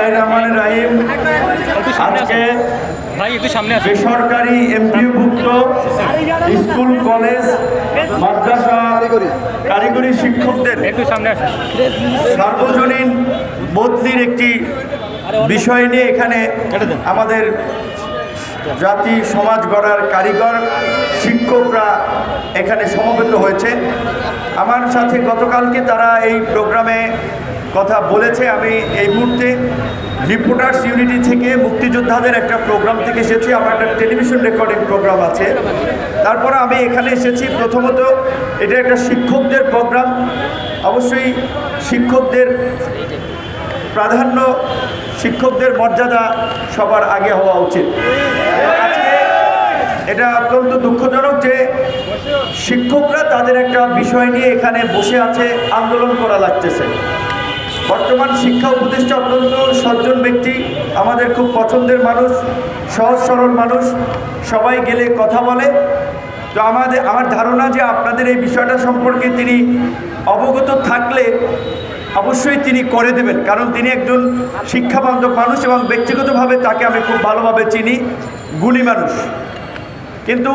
বিসমিল্লাহ রহমান রাহিম একটু সামনে আসুন। আজকে ভাই একটু সামনে আসুন। বেসরকারি এমপিওভুক্ত স্কুল কলেজ মাদ্রাসা কারিগরি শিক্ষকদের একটু সামনে আসুন। সার্বজনীন বদলির একটি বিষয় নিয়ে এখানে আমাদের জাতি সমাজ গড়ার কারিগর শিক্ষকরা এখানে সমবেত হয়েছে। আমার সাথে গতকালকে তারা এই প্রোগ্রামে কথা বলেছে আমি এই মুহূর্তে রিপোর্টার্স ইউনিটি থেকে মুক্তিযোদ্ধাদের একটা প্রোগ্রাম থেকে এসেছি। আমার একটা টেলিভিশন রেকর্ডিং প্রোগ্রাম আছে। তারপরে আমি এখানে এসেছি। প্রথমত এটা একটা শিক্ষকদের প্রোগ্রাম। অবশ্যই শিক্ষকদের প্রাধান্য, শিক্ষকদের মর্যাদা সবার আগে হওয়া উচিত। এটা অত্যন্ত দুঃখজনক যে শিক্ষকরা তাদের একটা বিষয় নিয়ে এখানে বসে আছে, আন্দোলন করা লাগতেছে। বর্তমান শিক্ষা উপদেষ্টা অত্যন্ত সজ্জন ব্যক্তি, আমাদের খুব পছন্দের মানুষ, সহজ সরল মানুষ, সবাই গেলে কথা বলে। তো আমাদের, আমার ধারণা যে আপনাদের এই বিষয়টা সম্পর্কে তিনি অবগত থাকলে অবশ্যই তিনি করে দেবেন, কারণ তিনি একজন শিক্ষাবান্ধব মানুষ এবং ব্যক্তিগতভাবে তাকে আমি খুব ভালোভাবে চিনি, গুণী মানুষ। কিন্তু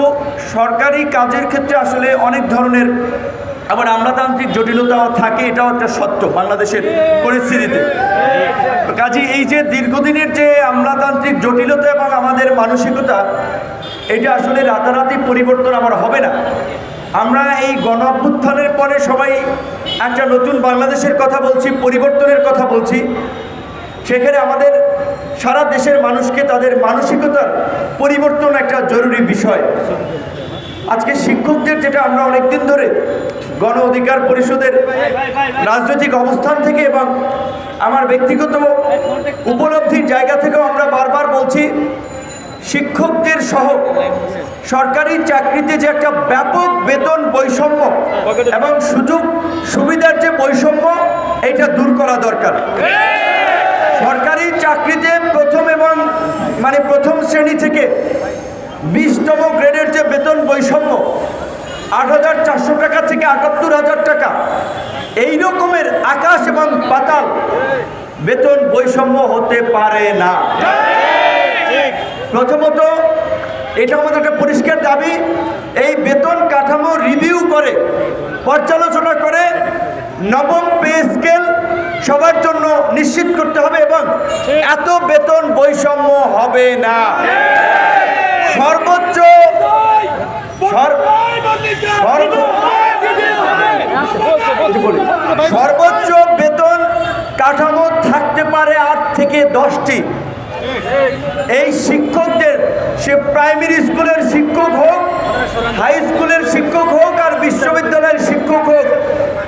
সরকারি কাজের ক্ষেত্রে আসলে অনেক ধরনের আবার আমলাতান্ত্রিক জটিলতাও থাকে, এটাও একটা সত্য বাংলাদেশের পরিস্থিতিতে। কাজে এই যে দীর্ঘদিনের যে আমলাতান্ত্রিক জটিলতা এবং আমাদের মানসিকতা, এটা আসলে রাতারাতি পরিবর্তন আমার হবে না। আমরা এই গণ পরে সবাই একটা নতুন বাংলাদেশের কথা বলছি, পরিবর্তনের কথা বলছি। সেখানে আমাদের সারা দেশের মানুষকে তাদের মানসিকতার পরিবর্তন একটা জরুরি বিষয়। আজকে শিক্ষকদের যেটা আমরা অনেকদিন ধরে গণ অধিকার পরিষদের রাজনৈতিক অবস্থান থেকে এবং আমার ব্যক্তিগত উপলব্ধির জায়গা থেকেও আমরা বারবার বলছি, শিক্ষকদের সহ সরকারি চাকরিতে যে একটা ব্যাপক বেতন বৈষম্য এবং সুযোগ সুবিধার যে বৈষম্য এটা দূর করা দরকার। সরকারি চাকরিতে প্রথম এবং মানে প্রথম শ্রেণি থেকে বিশতম গ্রেডের যে বেতন বৈষম্য, আট হাজার চারশো টাকা থেকে আটাত্তর হাজার টাকা এই রকমের আকাশ এবং পাতাল বেতন বৈষম্য হতে পারে না। প্রথমত, এটা আমাদের একটা পরিষ্কার দাবি, এই বেতন কাঠামো রিভিউ করে, পর্যালোচনা করে নবম পে স্কেল সবার জন্য নিশ্চিত করতে হবে এবং এত বেতন বৈষম্য হবে না সর্বোচ্চ সর- সর্ব- বলি, সর্বোচ্চ বেতন কাঠামো থাকতে পারে আট থেকে দশটি। এই শিক্ষকদের, সে প্রাইমারি স্কুলের শিক্ষক হোক, হাই স্কুলের শিক্ষক হোক আর বিশ্ববিদ্যালয়ের শিক্ষক হোক,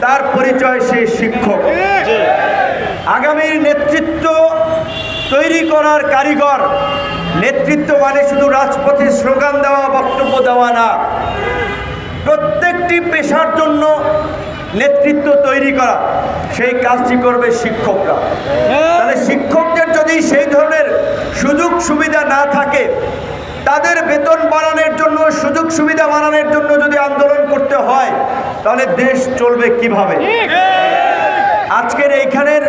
তার পরিচয় সে শিক্ষক। আগামীর নেতৃত্ব তৈরি করার কারিগর নেতৃত্ব মানে শুধু রাজপথে স্লোগান দেওয়া বক্তব্য দেওয়া না। প্রত্যেকটি পেশার জন্য নেতৃত্ব তৈরি করা সেই কাজটি করবে শিক্ষকরা। তাহলে শিক্ষকদের যদি সেই ধরনের সুযোগ সুবিধা না থাকে তাদের বেতন বাড়ানোর জন্য সুযোগ সুবিধা বাড়ানোর জন্য যদি আন্দোলন করতে হয় তাহলে দেশ চলবে কীভাবে? আজকের এইখানের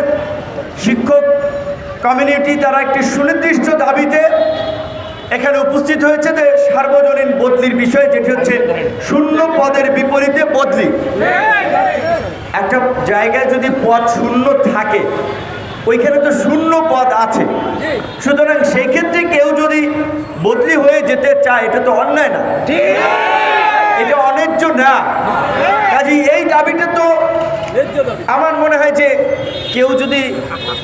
শিক্ষক কমিউনিটি তারা একটি সুনির্দিষ্ট দাবিতে এখানে উপস্থিত হয়েছে যে সার্বজনীন বদলির বিষয়ে, যেটি হচ্ছে শূন্য পদের বিপরীতে বদলি। একটা জায়গায় যদি পদ শূন্য থাকে, ওইখানে তো শূন্য পদ আছে। সুতরাং সেই ক্ষেত্রে কেউ যদি বদলি হয়ে যেতে চায়, এটা তো অন্যায় না। এটা অন্যায্য না। কাজে এই দাবিটা আমার মনে হয় যে কেউ যদি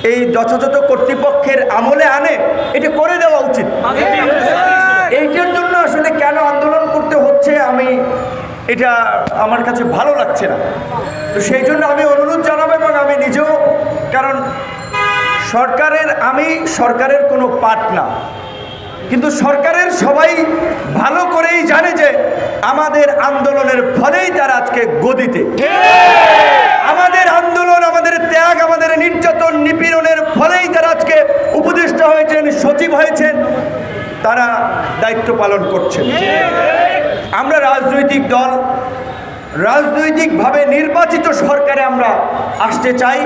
এই যথাযথ কর্তৃপক্ষের আমলে আনে, এটা করে দেওয়া উচিত। এইটার জন্য আসলে কেন আন্দোলন করতে হচ্ছে আমি, এটা আমার কাছে ভালো লাগছে না। তো সেই জন্য আমি অনুরোধ জানাব এবং আমি নিজেও, কারণ সরকারের, আমি সরকারের কোনো পার্ট না। কিন্তু সরকারের সবাই ভালো করেই জানে যে আমাদের আন্দোলনের ফলেই তারা আজকে গদিতে। আমাদের আন্দোলন, আমাদের ত্যাগ, আমাদের নির্যাতন, নিপীড়নের ফলেই তারা আজকে উপদেষ্টা হয়েছেন, সচিব হয়েছেন, তারা দায়িত্ব পালন করছেন। আমরা রাজনৈতিক দল, রাজনৈতিকভাবে নির্বাচিত সরকারে আমরা আসতে চাই।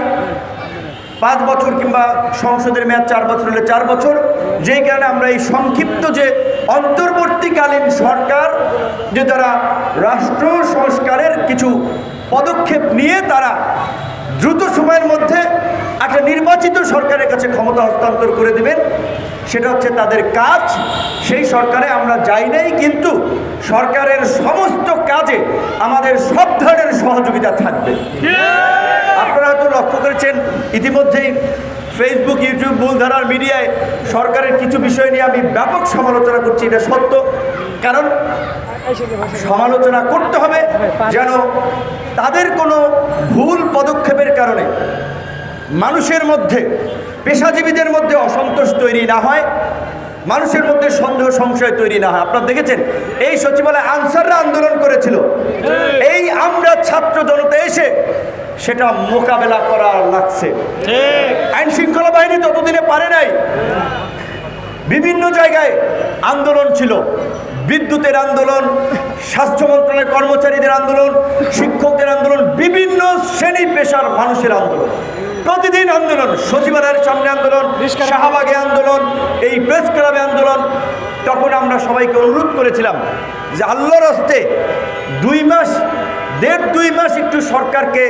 পাঁচ বছর কিংবা সংসদের মেয়াদ চার বছর হলে চার বছর যেই কারণে আমরা এই সংক্ষিপ্ত যে অন্তর্বর্তীকালীন সরকার যে তারা রাষ্ট্র সংস্কারের কিছু পদক্ষেপ নিয়ে তারা দ্রুত সময়ের মধ্যে একটা নির্বাচিত সরকারের কাছে ক্ষমতা হস্তান্তর করে দেবেন সেটা হচ্ছে তাদের কাজ। সেই সরকারে আমরা যাই নাই কিন্তু সরকারের সমস্ত কাজে আমাদের সব ধরনের সহযোগিতা থাকবে। আপনারা হয়তো লক্ষ্য করেছেন ইতিমধ্যেই ফেসবুক ইউটিউব মূলধারার মিডিয়ায় সরকারের কিছু বিষয় নিয়ে আমি ব্যাপক সমালোচনা করছি, এটা সত্য। কারণ সমালোচনা করতে হবে যেন তাদের কোনো ভুল পদক্ষেপের কারণে মানুষের মধ্যে, পেশাজীবীদের মধ্যে অসন্তোষ তৈরি না হয়। মানুষের মধ্যে সন্দেহ সংশয় তৈরি না হয়। আপনারা দেখেছেন এই সচিবালয় আনসাররা আন্দোলন করেছিল। এই আমরা ছাত্র জনতা এসে সেটা মোকাবেলা করা লাগছে। আইন শৃঙ্খলা বাহিনী ততদিনে পারে নাই। বিভিন্ন জায়গায় আন্দোলন ছিল। বিদ্যুতের আন্দোলন স্বাস্থ্য মন্ত্রণালয়ের কর্মচারীদের আন্দোলন শিক্ষকদের আন্দোলন বিভিন্ন শ্রেণি পেশার মানুষের আন্দোলন। প্রতিদিন আন্দোলন সচিবালয়ের সামনে আন্দোলন শাহবাগে আন্দোলন এই প্রেস ক্লাবে আন্দোলন। তখন আমরা সবাইকে অনুরোধ করেছিলাম যে আল্লাহর হস্তে দুই মাস দেড় দুই মাস একটু সরকারকে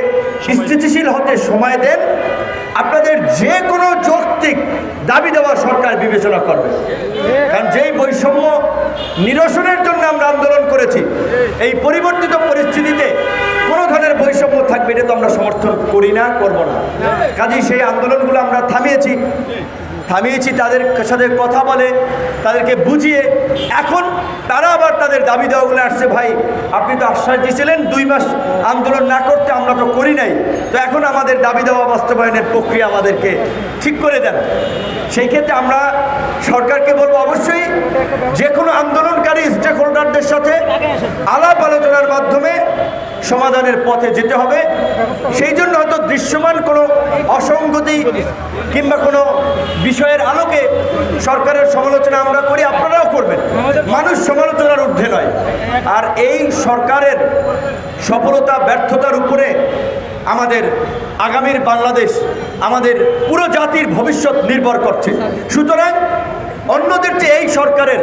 স্থিতিশীল হতে সময় দেন। আপনাদের যে কোনো যৌক্তিক দাবি দেওয়া সরকার বিবেচনা করবে। কারণ যেই বৈষম্য নিরসনের জন্য আমরা আন্দোলন করেছি এই পরিবর্তিত পরিস্থিতিতে বৈষম্য থাকবে, এটা তো আমরা সমর্থন করি না, করব না। কাজেই সেই আন্দোলনগুলো আমরা থামিয়েছি। থামিয়েছি, তাদের সাথে কথা বলে, তাদেরকে বুঝিয়ে, এখন তারা আবার তাদের দাবি দেওয়াগুলো আসছে, ভাই, আপনি তো আশ্বাস দিয়েছিলেন, দুই মাস আন্দোলন না করতে আমরা তো করি নাই। তো এখন আমাদের দাবি দেওয়া বাস্তবায়নের প্রক্রিয়া আমাদেরকে ঠিক করে দেন। সেই ক্ষেত্রে আমরা সরকারকে বলব, অবশ্যই যে কোনো আন্দোলনকারী সমাধানের পথে যেতে হবে। সেই জন্য হয়তো দৃশ্যমান কোনো অসঙ্গতি কিংবা কোনো বিষয়ের আলোকে সরকারের সমালোচনা আমরা করি, আপনারাও করবেন। মানুষ সমালোচনার ঊর্ধ্বে নয়। আর এই সরকারের সফলতা, ব্যর্থতার উপরে আমাদের আগামীর বাংলাদেশ, আমাদের পুরো জাতির ভবিষ্যৎ নির্ভর করছে। সুতরাং অন্যদের চেয়ে এই সরকারের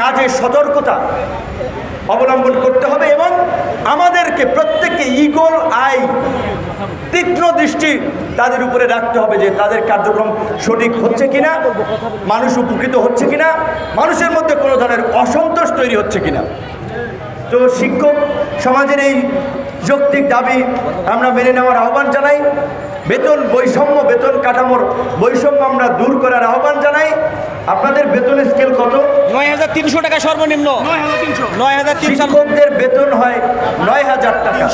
কাজে সতর্কতা অবলম্বন করতে হবে এবং আমাদেরকে প্রত্যেককে ইগল আই, তীক্ষ্ণ দৃষ্টি তাদের উপরে রাখতে হবে যে তাদের কার্যক্রম সঠিক হচ্ছে কিনা, মানুষ উপকৃত হচ্ছে কিনা, মানুষের মধ্যে কোনো ধরনের অসন্তোষ তৈরি হচ্ছে কিনা। তো শিক্ষক সমাজের এই যৌক্তিক দাবি আমরা মেনে নেওয়ার আহ্বান জানাই। বেতন বৈষম্য বেতন কাঠামোর বৈষম্য আমরা দূর করার আহ্বান জানাই। আপনাদের বেতন স্কেল কত? নয় হাজার তিনশো টাকা সর্বনিম্ন। নয় হাজার তিনশো। শিক্ষকদের বেতন হয় নয় হাজার টাকা।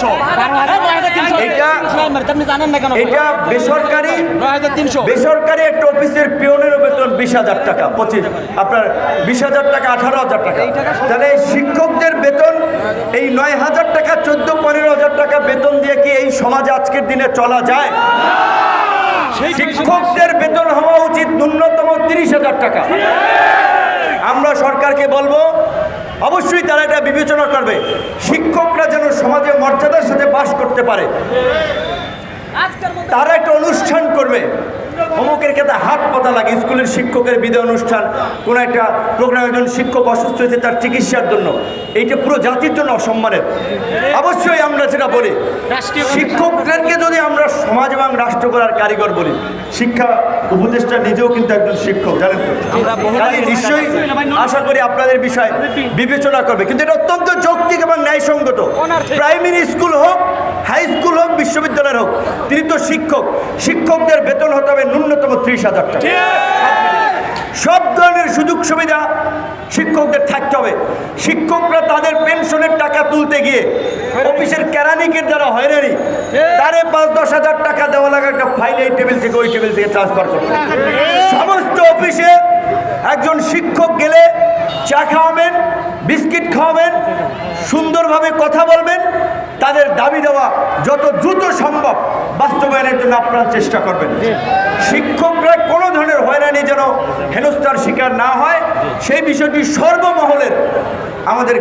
এটা- বেসরকারি নয় হাজার তিনশো। বেসরকারি একটা অফিসের পিওনেরও বেতন বিশ হাজার টাকা পঁচিশ। আপনার বিশ হাজার টাকা আঠারো হাজার টাকা। তাহলে শিক্ষকদের বেতন এই নয় হাজার টাকা চোদ্দ পনেরো হাজার টাকা বেতন দিয়ে কি এই সমাজ আজকের দিনে চলা যায়? শিক্ষকদের বেতন হওয়া উচিত ন্যূনতম তিরিশ হাজার টাকা। আমরা সরকারকে বলব অবশ্যই তারা এটা বিবেচনা করবে। শিক্ষকরা যেন সমাজে মর্যাদার সাথে বাস করতে পারে। তারা একটা অনুষ্ঠান করবে। অমুকের ক্ষেত্রে হাত পাতা লাগে। স্কুলের শিক্ষকের বিদায় অনুষ্ঠান কোনো একটা প্রোগ্রাম একজন শিক্ষক অসুস্থ হয়েছে তার চিকিৎসার জন্য। এইটা পুরো জাতির জন্য অসম্মানের। অবশ্যই আমরা যেটা বলি শিক্ষকদেরকে যদি আমরা সমাজ এবং রাষ্ট্র করার কারিগর বলি শিক্ষা উপদেষ্টা নিজেও কিন্তু একজন শিক্ষক জানেন তো? আমরা নিশ্চয়ই আশা করি আপনাদের বিষয় বিবেচনা করবে। কিন্তু এটা অত্যন্ত যৌক্তিক এবং ন্যায়সঙ্গত। প্রাইমারি স্কুল হোক হাই স্কুল হোক বিশ্ববিদ্যালয়ের হোক তিনি তো শিক্ষক। শিক্ষকদের বেতন হতে হবে ত্রিশ হাজার টাকা। সব ধরনের সুযোগ সুবিধা শিক্ষকদের থাকতে হবে। শিক্ষকরা তাদের পেনশনের টাকা তুলতে গিয়ে অফিসের কেরানিকের দ্বারা হয়রানি তারে পাঁচ দশ হাজার টাকা দেওয়া লাগে একটা ফাইল এই টেবিল থেকে ওই টেবিল থেকে ট্রান্সফার করতে সমস্ত অফিসে একজন শিক্ষক গেলে চা খাওয়াবেন বিস্কিট খাওয়াবেন সুন্দরভাবে কথা বলবেন তাদের দাবি দেওয়া যত দ্রুত সম্ভব। বাস্তবায়নের জন্য আপনারা চেষ্টা করবেন। শিক্ষকরা কোনো ধরনের হয়রানি যেন হেনস্থার শিকার না হয় সেই বিষয়টি সর্বমহলের আমাদের